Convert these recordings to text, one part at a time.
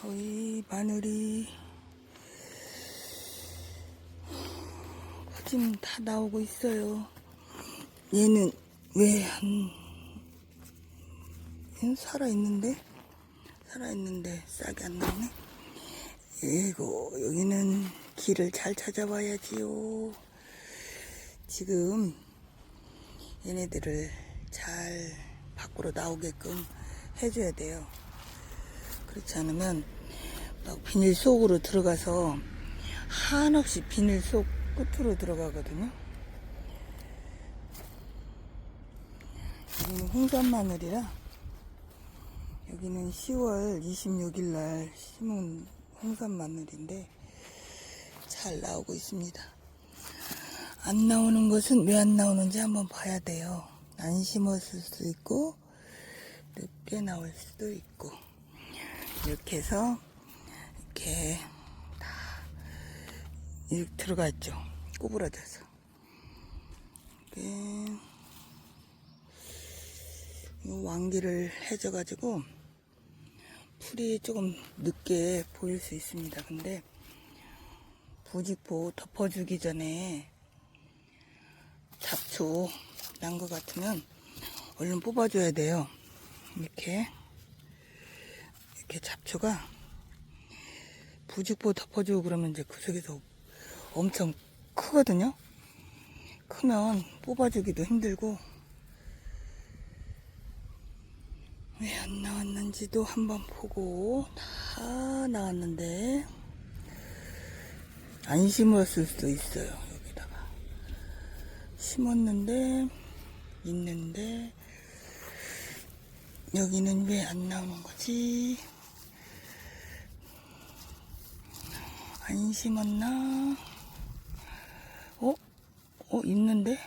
저희 마늘이 지금 다 나오고 있어요. 얘는 왜 한, 얘는 살아있는데? 살아있는데 싹이 안 나오네? 이고 여기는 길을 잘 찾아봐야지요. 지금 얘네들을 잘 밖으로 나오게끔 해줘야 돼요. 그렇지 않으면 막 비닐 속으로 들어가서 한없이 비닐 속 끝으로 들어가거든요. 여기는 홍산 마늘이라 여기는 10월 26일 날 심은 홍산 마늘인데 잘 나오고 있습니다. 안 나오는 것은 왜 안 나오는지 한번 봐야 돼요. 안 심었을 수도 있고 늦게 나올 수도 있고 이렇게 해서 이렇게 다 이렇게 들어가 있죠. 구부러져서 이렇게 이 왕기를 해줘가지고 풀이 조금 늦게 보일 수 있습니다. 근데 부직포 덮어주기 전에 잡초 난 것 같으면 얼른 뽑아줘야 돼요. 이렇게 이렇게 잡초가 부직포 덮어주고 그러면 이제 그 속에서 엄청 크거든요. 크면 뽑아주기도 힘들고 왜 안 나왔는지도 한번 보고 다 나왔는데 안 심었을 수도 있어요. 여기다가 심었는데 있는데 여기는 왜 안 나오는 거지? 안 심었나? 어? 어, 있는데?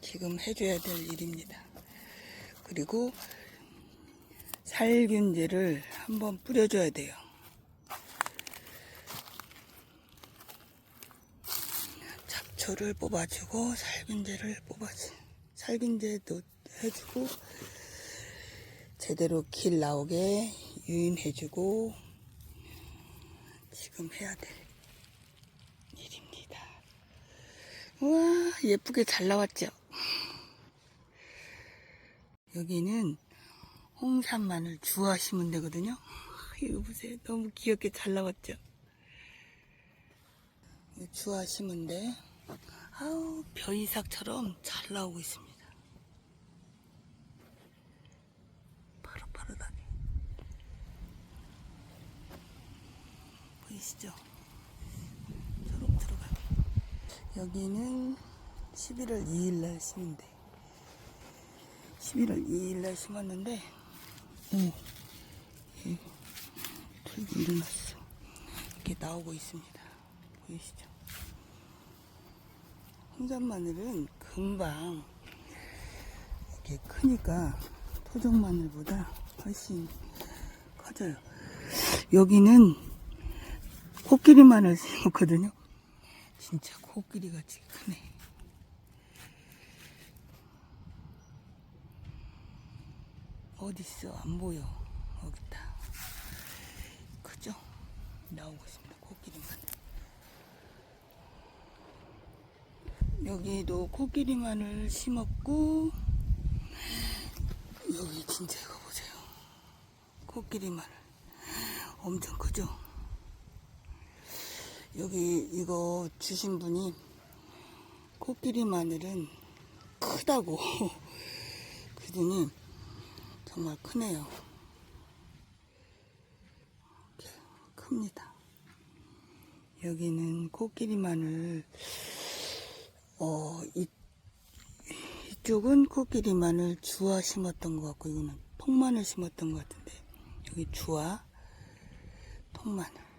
지금 해줘야 될 일입니다. 그리고 살균제를 한번 뿌려줘야 돼요. 잡초를 뽑아주고 살균제를 뽑아주 살균제도 해주고 제대로 길 나오게 유인해주고 지금 해야 될 일입니다. 우와 예쁘게 잘 나왔죠? 여기는 홍산 마늘 주하시면 되거든요. 이거 보세요. 너무 귀엽게 잘 나왔죠? 주하시면 돼. 아우 벼이삭처럼 잘 나오고 있습니다. 보이시죠? 초록 들어가게. 여기는 11월 2일 날 심은 데 11월 2일 날 심었는데, 어머, 이 털이 일어났어. 이렇게 나오고 있습니다. 보이시죠? 홍산 마늘은 금방 이렇게 크니까 토종 마늘보다 훨씬 커져요. 여기는 코끼리 마늘 심었거든요. 진짜 코끼리 같이 크네. 어딨어? 안 보여. 여기다. 크죠? 나오고 있습니다. 코끼리 마늘. 여기도 코끼리 마늘 심었고, 여기 진짜 이거 보세요. 코끼리 마늘. 엄청 크죠? 여기 이거 주신 분이 코끼리 마늘은 크다고 그러더니 정말 크네요. 큽니다. 여기는 코끼리 마늘, 어, 이, 이쪽은 코끼리 마늘 주화 심었던 것 같고, 이거는 통마늘 심었던 것 같은데, 여기 주화, 통마늘.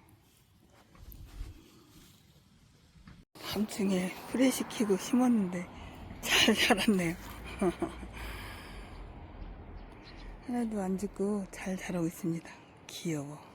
밤중에 후레시키고 심었는데, 잘 자랐네요. 하나도 안 죽고 잘 자라고 있습니다. 귀여워.